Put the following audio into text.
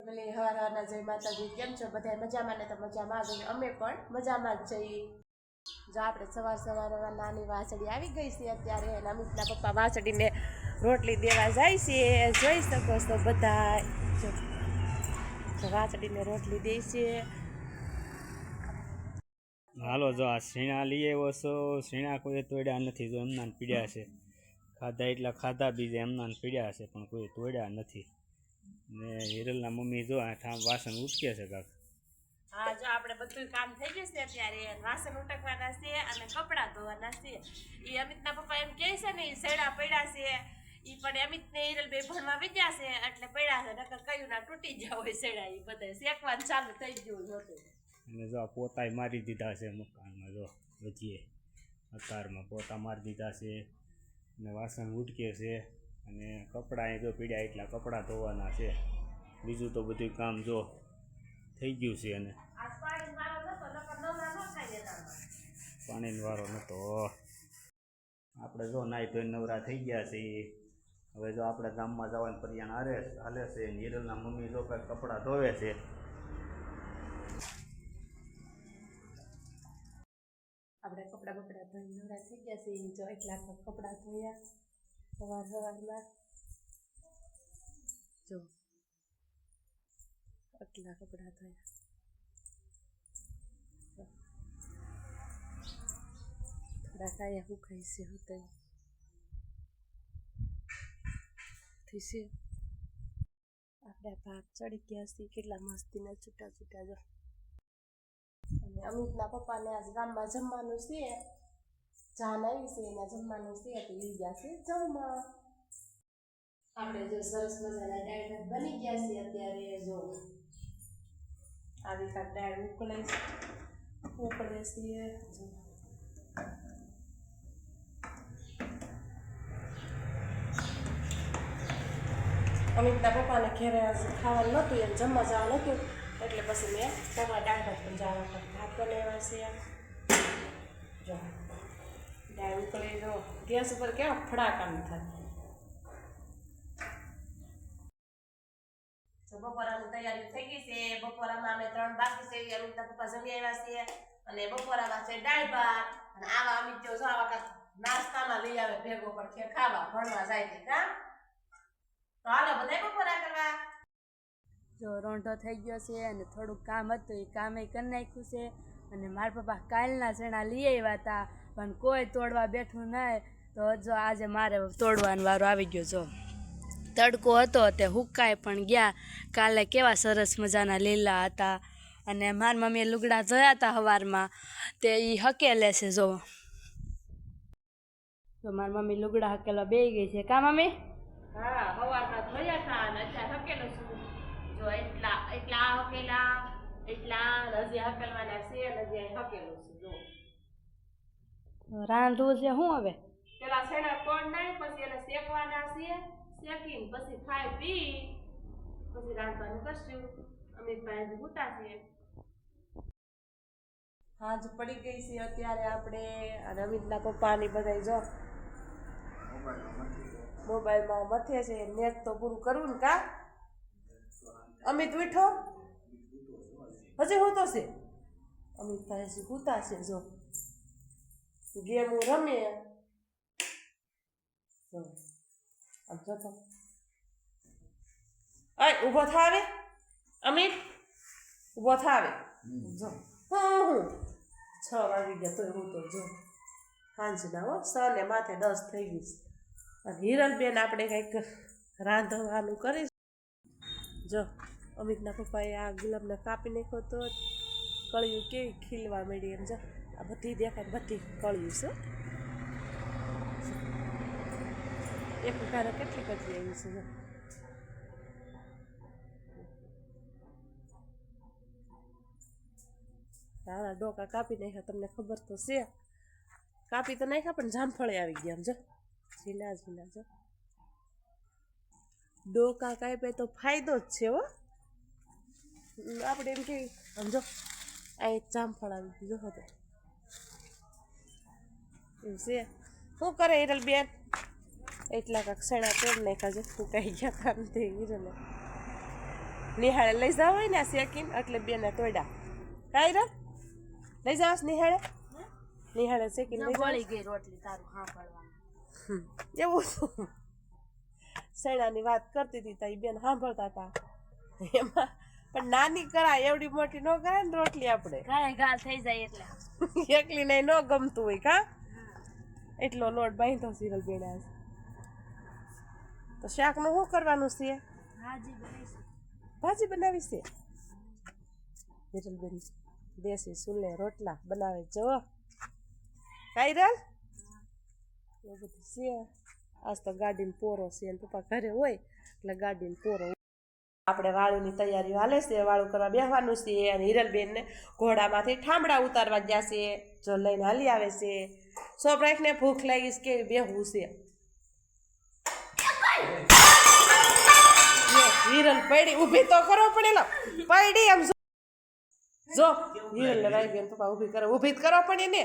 હવાર હવારના જય માતાજી, કેમ છો? બધા મજામાં ને તો મજામાં જ અમે પણ મજામાં જ જઈએ જો આપણે સવાર સવારમાં નાની વાસળી આવી ગઈ છે અત્યારે અમિતના પપ્પા વાસળીને રોટલી દેવા જાય છે. જોઈ શકો છો બધા જો વાસળીને રોટલી દે છે. હાલો, જો આ સીણા લઈ આવ્યો છો. સીણા કોઈ તોડ્યા નથી, જો એમના પીડ્યા છે. ખાધા એટલા ખાધા બીજા એમના પીડ્યા છે, પણ કોઈ તોડ્યા નથી. ને હિરલના મમ્મી જો આ ઠામ વાસણ ઉટકે છે કાક. હા જો આપણે બધું કામ થઈ ગયું છે અત્યારે વાસણ ઉટકવાના છે અને કપડાં ધોવાના છે. એ અમિતના પપ્પા એમ કહે છે ને એ સૈડા પડ્યા છે. એ પણ અમિત ને હિરલ બે ભણવા વિદ્યા છે એટલે પડ્યા છે નકર કયું ના તૂટી ગયા હોય સૈડા એ બધા શેકવાનું ચાલુ થઈ ગયું હતું. અને જો પોતાય મારી દીધા છે મકાનમાં જો વધીએ અતારમાં પોતા મારી દીધા છે ને વાસણ ઉટકે છે. અને કપડાં જો પીડ્યા એટલા કપડાં ધોવાના છે. બીજું તો બધું કામ જો થઈ ગયું છે અને પાણીનો વારો નહોતો આપણે જો નાઈ ધોઈને નવરા થઈ ગયા છે હવે જો આપણે ગામમાં જવાનું પરિયાણ હારે હાલે છે હિરલના મમ્મી જો કાંઈક કપડાં ધોવે છે. આપણે કપડાં બપડા ધોઈને નવરા થઈ ગયા છે જો એટલા કપડાં ધોયા. સવાર સવારમાં જો આટલા કપડાં થયા થોડા કાયા સુકાઈ છે હું થી છે આપણે ભાત ચડી ગયા છીએ કેટલા મસ્તીના છૂટા છૂટા જો અને અમિતના પપ્પાને આજ ગામમાં જમવાનું છે જાન આવી છે એના જમવાનું છે તો એ ગયા છે જમવા. આપણે જો સરસ મજાના ડાયટ બની ગયા છે અત્યારે જો. આવી કાંક ડાળ ઉકળે ઉકળે છે. જો અમિતના પપ્પાને ઘેરે ખાવાનું નહોતું, એમ જમવા જવાનું હતું એટલે પછી મેં પપ્પા દાળ ભાત પણ જવા ભાત બનાવ્યા છે. જો. દાળ ઉકળી જો ગેસ ઉપર કેવા ફડાકાનું થાય. બપોરાની તૈયારી થઈ ગઈ છે. બપોરામાં અમે ત્રણ બાકી છે. એ અમિતના પપ્પા જમી આવ્યા છે. અને બપોરામાં છે દાળ ભાત. અને આવા અમિત જો જો આવા કાંક નાસ્તામાં લઈ આવે ભેગો પર કે ખાવા ભણવા જાય છે કા? તો હાલો બધા બપોરા કરવા. જો રોંઢો થઈ ગયો છે અને થોડુંક કામ હતું એ કામે કરી નાખ્યું છે. અને મારા પપ્પા કાલના ચણા લઈ આવ્યા હતા. પણ કોઈ તોડવા બેઠું નહીં તો જો આજે મારે તોડવાનો વારો આવી ગયો જો. તડકો હતો તે હુકાય પણ ગયા. કાલે કેવા સરસ મજાના લીલા હતા. અને મારી મમ્મીએ લુગડા ધોયા હતા સવારમાં તે એ હકેલે છે જો. તો મારી મમ્મી લુગડા હકેલવા બે ગઈ છે. કા મમ્મી? હા સવારમાં અને અત્યારે હકેલો છું. જો એટલા એટલા હકેલા, એટલા હજી હકેલવાના છે અને હકેલું છે, જો. રાંધવું છે શું હવે? પેલા છેડા કોણ નાય પછી એને શેકવાના છે શેકીને પછી ખાઈ પી. પછી રાંધવાનું કરશું. અમિતભાઈ ભૂતા છે. હાજ પડી ગઈ છે અત્યારે આપણે અને અમિતના પપ્પાની બધા જો મોબાઈલમાં મથે છે નેટ તો પૂરું કરવું ને કા? અમિત ઉઠો. હજી હોતો છે? અમિતભાઈ હજી ભૂતા છે જો. ગેમ રમે. જો આમ જોતો. અય ઊભો થાવે અમિત ઊભો થાવે જો. હું હું. છ વાગી ગયા તોય હું તો જો. સાંજના હો સ ને માથે દસ થઈ ગઈ અને હિરલબેન આપણે કંઈક રાંધવાનું કરીશ જો અમિતના પપ્પાએ આ ગુલાબને કાપી નાખ્યો તો કળિયું કેવી ખીલવા માંડી એમ જો. આ બધી દેખાય બધી કળિયું છે. એક ઉકારો કેટલી બધી આવી છે તારા ડોકા કાપી નાખ્યા, તમને ખબર તો છે. કાપી તો નાખ્યા, પણ જામફળે આવી ગયા જો. ઝીણા ઝીણા જો. ડોકા કાપે તો ફાયદો જ છે હો. આપણે એમ કે સમજો આ જામફળ આવી ગયું જો તો એવું છે. શું કરે હિરલ બેન એટલા કાંક સણા તોડ નાખ્યા છે ફૂંકાઈ ગયા કામ થઈ હિરલે. નિહાળે લઈ જાવ હોય ને આ શેકીને એટલે બેને તોડ્યા. કાંઈ રે લઈ જાવ નિહાળે? નિહાળે શેકીને લઈ જાવ. ગઈ રોટલી તારું સાંભળવાનું એવું શું? સૈણાની વાત કરતી હતી તા એ બેન સાંભળતા હતા. એમાં પણ નાની કરાય એવડી મોટી ન કરાય ને રોટલી આપણે. ઘાય ગાલ થઈ જાય એટલે. એકલી નહીં ન ગમતું હોય કા? એટલો લોટ બાંધો સિરલ બેડા તો શાકનું શું કરવાનું છે? ભાજી બનાવી છે. હિરલબેન દેશી સુલે રોટલા બનાવે જો કાયરલ? એવું બધું છે. આજ તો ગાડીને પોરો છે અને પપ્પા ઘરે હોય એટલે ગાડીને પોરો આપણે વાળુની તૈયારીઓ હાલે છે, વાળું કરવા બેસવાનું છે અને હિરલબેનને ઘોડામાંથી ઠામડા ઉતારવા ગયા છે, જો લઈને હાલી આવે છે. સોપરાખને ભૂખ લાગીશ કે બેહવું છે. હિરલ પડી ઊભી તો કરો પડેલો. પડી એમ જો હિરલ રાઈ બેન પપ્પા ઊભી કરે, ઊભી કરો પડે ને.